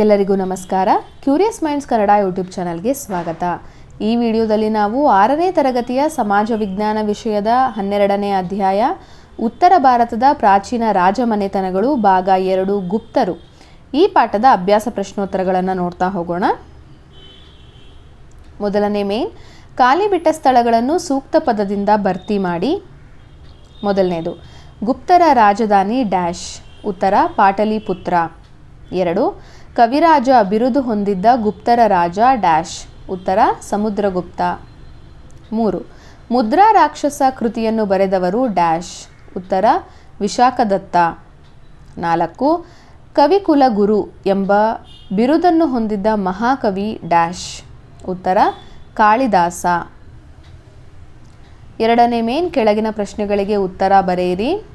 ಎಲ್ಲರಿಗೂ ನಮಸ್ಕಾರ. Curious minds Kannada YouTube ಚಾನಲ್ಗೆ ಸ್ವಾಗತ. ಈ ವಿಡಿಯೋದಲ್ಲಿ ನಾವು ಆರನೇ ತರಗತಿಯ ಸಮಾಜ ವಿಜ್ಞಾನ ವಿಷಯದ ಹನ್ನೆರಡನೇ ಅಧ್ಯಾಯ, ಉತ್ತರ ಭಾರತದ ಪ್ರಾಚೀನ ರಾಜಮನೆತನಗಳು, ಭಾಗ ಎರಡು, ಗುಪ್ತರು. ಈ ಪಾಠದ ಅಭ್ಯಾಸ ಪ್ರಶ್ನೋತ್ತರಗಳನ್ನು ನೋಡ್ತಾ ಹೋಗೋಣ. ಮೊದಲನೇ ಮೇನ್ ಖಾಲಿ ಬಿಟ್ಟ ಸ್ಥಳಗಳನ್ನು ಸೂಕ್ತ ಪದದಿಂದ ಭರ್ತಿ ಮಾಡಿ. ಮೊದಲನೇದು, ಗುಪ್ತರ ರಾಜಧಾನಿ ಡ್ಯಾಶ್. ಉತ್ತರ, ಪಾಟಲಿಪುತ್ರ. ಎರಡು ಕವಿರಾಜ ಬಿರುದು ಹೊಂದಿದ್ದ ಗುಪ್ತರ ರಾಜ ಡ್ಯಾಶ್. ಉತ್ತರ, ಸಮುದ್ರಗುಪ್ತ. ಮೂರು, ಮುದ್ರಾ ರಾಕ್ಷಸ ಕೃತಿಯನ್ನು ಬರೆದವರು ಡ್ಯಾಶ್. ಉತ್ತರ, ವಿಶಾಖದತ್ತ. ನಾಲ್ಕು, ಕವಿಕುಲಗುರು ಎಂಬ ಬಿರುದನ್ನು ಹೊಂದಿದ್ದ ಮಹಾಕವಿ ಡ್ಯಾಶ್. ಉತ್ತರ, ಕಾಳಿದಾಸ. ಎರಡನೇ ಮೇನ್ ಕೆಳಗಿನ ಪ್ರಶ್ನೆಗಳಿಗೆ ಉತ್ತರ ಬರೆಯಿರಿ.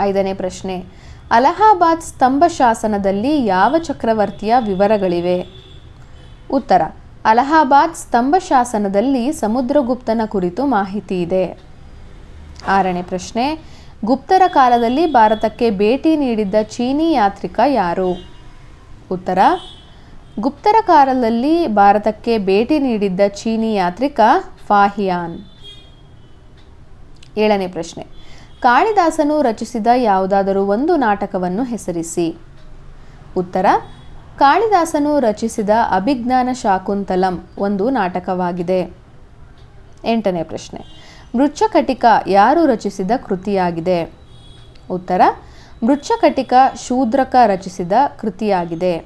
ಐದನೇ ಪ್ರಶ್ನೆ ಅಲಹಾಬಾದ್ ಸ್ತಂಭ ಶಾಸನದಲ್ಲಿ ಯಾವ ಚಕ್ರವರ್ತಿಯ ವಿವರಗಳಿವೆ? ಉತ್ತರ, ಅಲಹಾಬಾದ್ ಸ್ತಂಭ ಶಾಸನದಲ್ಲಿ ಸಮುದ್ರಗುಪ್ತನ ಕುರಿತು ಮಾಹಿತಿ ಇದೆ. ಆರನೇ ಪ್ರಶ್ನೆ, ಗುಪ್ತರ ಕಾಲದಲ್ಲಿ ಭಾರತಕ್ಕೆ ಭೇಟಿ ನೀಡಿದ್ದ ಚೀನಿ ಯಾತ್ರಿಕ ಯಾರು? ಉತ್ತರ, ಗುಪ್ತರ ಕಾಲದಲ್ಲಿ ಭಾರತಕ್ಕೆ ಭೇಟಿ ನೀಡಿದ್ದ ಚೀನಿ ಯಾತ್ರಿಕ ಫಾಹಿಯಾನ್. ಏಳನೇ ಪ್ರಶ್ನೆ ಕಾಳಿದಾಸನು ರಚಿಸಿದ ಯಾವುದಾದರೂ ಒಂದು ನಾಟಕವನ್ನು ಹೆಸರಿಸಿ. ಉತ್ತರ, ಕಾಳಿದಾಸನು ರಚಿಸಿದ ಅಭಿಜ್ಞಾನ ಶಾಕುಂತಲಂ ಒಂದು ನಾಟಕವಾಗಿದೆ. ಎಂಟನೇ ಪ್ರಶ್ನೆ, ಮೃಚ್ಛಕಟಿಕ ಯಾರು ರಚಿಸಿದ ಕೃತಿಯಾಗಿದೆ? ಉತ್ತರ, ಮೃಚ್ಛಕಟಿಕ ಶೂದ್ರಕ ರಚಿಸಿದ ಕೃತಿಯಾಗಿದೆ.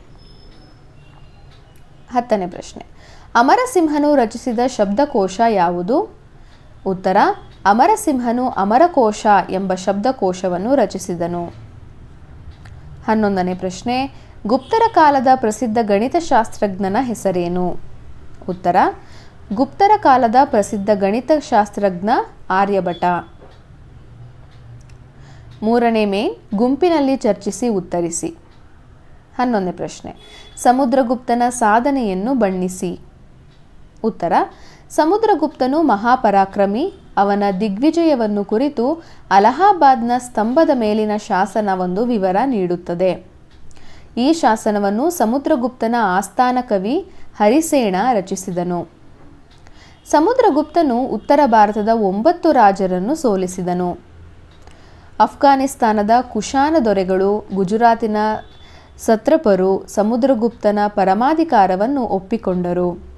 ಹತ್ತನೇ ಪ್ರಶ್ನೆ, ಅಮರಸಿಂಹನು ರಚಿಸಿದ ಶಬ್ದಕೋಶ ಯಾವುದು? ಉತ್ತರ ಅಮರಸಿಂಹನು ಅಮರಕೋಶ ಎಂಬ ಶಬ್ದಕೋಶವನ್ನು ರಚಿಸಿದನು. ಹನ್ನೊಂದನೇ ಪ್ರಶ್ನೆ, ಗುಪ್ತರ ಕಾಲದ ಪ್ರಸಿದ್ಧ ಗಣಿತಶಾಸ್ತ್ರಜ್ಞನ ಹೆಸರೇನು? ಉತ್ತರ, ಗುಪ್ತರ ಕಾಲದ ಪ್ರಸಿದ್ಧ ಗಣಿತಶಾಸ್ತ್ರಜ್ಞ ಆರ್ಯಭಟ. ಮೂರನೇ ಮೇ ಗುಂಪಿನಲ್ಲಿ ಚರ್ಚಿಸಿ ಉತ್ತರಿಸಿ. ಹನ್ನೊಂದನೇ ಪ್ರಶ್ನೆ, ಸಮುದ್ರಗುಪ್ತನ ಸಾಧನೆಯನ್ನು ಬಣ್ಣಿಸಿ. ಉತ್ತರ ಸಮುದ್ರಗುಪ್ತನು ಮಹಾಪರಾಕ್ರಮಿ. ಅವನ ದಿಗ್ವಿಜಯವನ್ನು ಕುರಿತು ಅಲಹಾಬಾದ್ನ ಸ್ತಂಭದ ಮೇಲಿನ ಶಾಸನವೊಂದು ವಿವರ ನೀಡುತ್ತದೆ. ಈ ಶಾಸನವನ್ನು ಸಮುದ್ರಗುಪ್ತನ ಆಸ್ಥಾನ ಕವಿ ಹರಿಸೇಣ ರಚಿಸಿದನು. ಸಮುದ್ರಗುಪ್ತನು ಉತ್ತರ ಭಾರತದ ಒಂಬತ್ತು ರಾಜರನ್ನು ಸೋಲಿಸಿದನು. ಅಫ್ಘಾನಿಸ್ತಾನದ ಕುಶಾನ ದೊರೆಗಳು, ಗುಜರಾತಿನ ಸತ್ರಪರು, ಸಮುದ್ರಗುಪ್ತನ ಪರಮಾಧಿಕಾರವನ್ನು ಒಪ್ಪಿಕೊಂಡರು.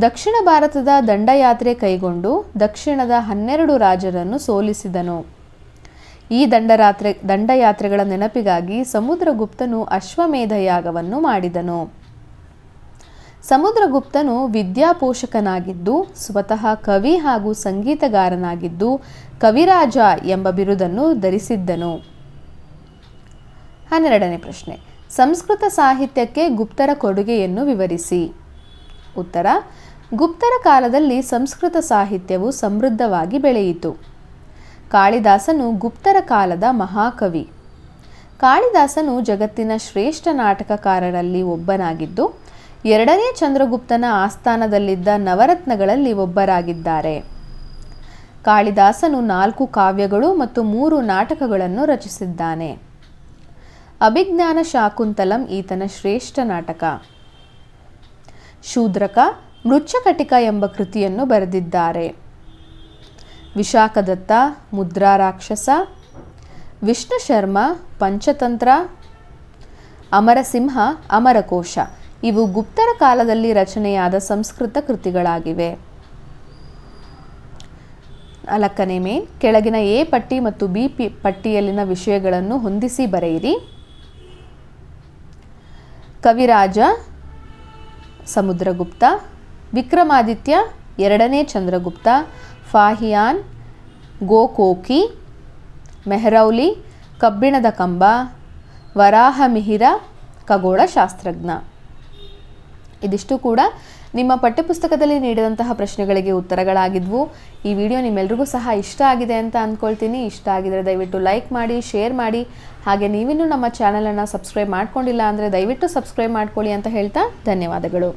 ದಕ್ಷಿಣ ಭಾರತದ ದಂಡಯಾತ್ರೆ ಕೈಗೊಂಡು ದಕ್ಷಿಣದ ಹನ್ನೆರಡು ರಾಜರನ್ನು ಸೋಲಿಸಿದನು. ಈ ದಂಡರಾತ್ರೆ, ದಂಡಯಾತ್ರೆಗಳ ನೆನಪಿಗಾಗಿ ಸಮುದ್ರಗುಪ್ತನು ಅಶ್ವಮೇಧ ಯಾಗವನ್ನು ಮಾಡಿದನು. ಸಮುದ್ರಗುಪ್ತನು ವಿದ್ಯಾಪೋಷಕನಾಗಿದ್ದು, ಸ್ವತಃ ಕವಿ ಹಾಗೂ ಸಂಗೀತಗಾರನಾಗಿದ್ದು, ಕವಿರಾಜ ಎಂಬ ಬಿರುದನ್ನು ಧರಿಸಿದ್ದನು. ಹನ್ನೆರಡನೇ ಪ್ರಶ್ನೆ. ಸಂಸ್ಕೃತ ಸಾಹಿತ್ಯಕ್ಕೆ ಗುಪ್ತರ ಕೊಡುಗೆಯನ್ನು ವಿವರಿಸಿ. ಉತ್ತರ, ಗುಪ್ತರ ಕಾಲದಲ್ಲಿ ಸಂಸ್ಕೃತ ಸಾಹಿತ್ಯವು ಸಮೃದ್ಧವಾಗಿ ಬೆಳೆಯಿತು. ಕಾಳಿದಾಸನು ಗುಪ್ತರ ಕಾಲದ ಮಹಾಕವಿ. ಕಾಳಿದಾಸನು ಜಗತ್ತಿನ ಶ್ರೇಷ್ಠ ನಾಟಕಕಾರರಲ್ಲಿ ಒಬ್ಬನಾಗಿದ್ದು, ಎರಡನೇ ಚಂದ್ರಗುಪ್ತನ ಆಸ್ಥಾನದಲ್ಲಿದ್ದ ನವರತ್ನಗಳಲ್ಲಿ ಒಬ್ಬರಾಗಿದ್ದಾರೆ. ಕಾಳಿದಾಸನು ನಾಲ್ಕು ಕಾವ್ಯಗಳು ಮತ್ತು ಮೂರು ನಾಟಕಗಳನ್ನು ರಚಿಸಿದ್ದಾನೆ. ಅಭಿಜ್ಞಾನ ಶಾಕುಂತಲಂ ಈತನ ಶ್ರೇಷ್ಠ ನಾಟಕ. ಶೂದ್ರಕ, ಮೃಚ್ಛಕಟಿಕ ಎಂಬ ಕೃತಿಯನ್ನು ಬರೆದಿದ್ದಾರೆ. ವಿಶಾಖದತ್ತ ಮುದ್ರಾ ರಾಕ್ಷಸ, ವಿಷ್ಣು ಶರ್ಮ ಪಂಚತಂತ್ರ, ಅಮರಸಿಂಹ ಅಮರಕೋಶ ಇವು ಗುಪ್ತರ ಕಾಲದಲ್ಲಿ ರಚನೆಯಾದ ಸಂಸ್ಕೃತ ಕೃತಿಗಳಾಗಿವೆ. ನಾಲ್ಕನೇ ಮೇನ್, ಕೆಳಗಿನ ಎ ಪಟ್ಟಿ ಮತ್ತು ಬಿ ಪಿ ಪಟ್ಟಿಯಲ್ಲಿನ ವಿಷಯಗಳನ್ನು ಹೊಂದಿಸಿ ಬರೆಯಿರಿ. ಕವಿರಾಜ ಸಮುದ್ರಗುಪ್ತ ವಿಕ್ರಮಾದಿತ್ಯ ಎರಡನೇ ಚಂದ್ರಗುಪ್ತ ಫಾಹಿಯಾನ್ ಗೋಕೋಕಿ ಮೆಹರೌಲಿ ಕಬ್ಬಿಣದ ಕಂಬ ವರಾಹಮಿಹಿರ ಖಗೋಳಶಾಸ್ತ್ರಜ್ಞ ಇದಿಷ್ಟು ಕೂಡ ನಿಮ್ಮ ಪಠ್ಯಪುಸ್ತಕದಲ್ಲಿ ನೀಡಿದಂತಹ ಪ್ರಶ್ನೆಗಳಿಗೆ ಉತ್ತರಗಳಾಗಿದ್ವು. ಈ ವಿಡಿಯೋ ನಿಮ್ಮೆಲ್ರಿಗೂ ಸಹ ಇಷ್ಟ ಆಗಿದೆ ಅಂತ ಅಂದ್ಕೊಳ್ತೀನಿ ಇಷ್ಟ ಆಗಿದರೆ ದಯವಿಟ್ಟು ಲೈಕ್ ಮಾಡಿ, ಶೇರ್ ಮಾಡಿ. ಹಾಗೆ ನೀವಿನ್ನೂ ನಮ್ಮ ಚಾನಲನ್ನು ಸಬ್ಸ್ಕ್ರೈಬ್ ಮಾಡ್ಕೊಂಡಿಲ್ಲ ಅಂದರೆ ದಯವಿಟ್ಟು ಸಬ್ಸ್ಕ್ರೈಬ್ ಮಾಡ್ಕೊಳ್ಳಿ ಅಂತ ಹೇಳ್ತಾ ಧನ್ಯವಾದಗಳು.